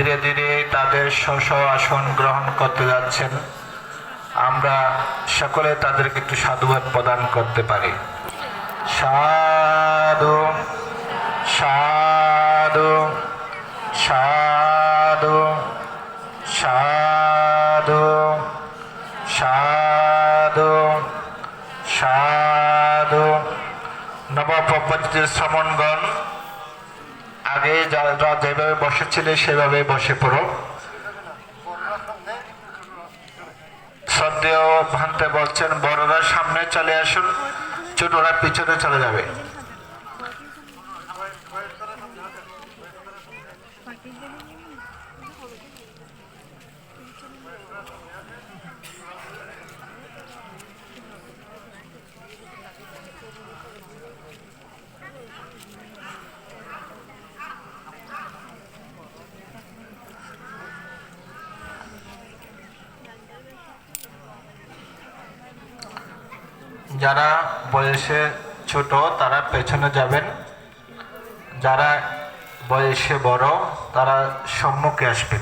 ধীরে ধীরে তাদের স্ব আসন গ্রহণ করতে যাচ্ছেন। আমরা সকলে তাদেরকে একটু সাধুবাদ প্রদান করতে পারি। সাধু সাধু সাধু সাধু সাধু সাধু। নবপ্রপঞ্চের শ্রমণগণ আগে যারা যেভাবে বসেছিলে, সেভাবে বসে পড়ো। সন্দেহ ভাঙতে বলছেন, বড়রা সামনে চলে আসুন, ছোটরা পিছনে চলে যাবে। যারা বয়সে ছোট তারা পেছনে যাবেন। যারা বয়সে বড় তারা সম্মুখে আসবেন।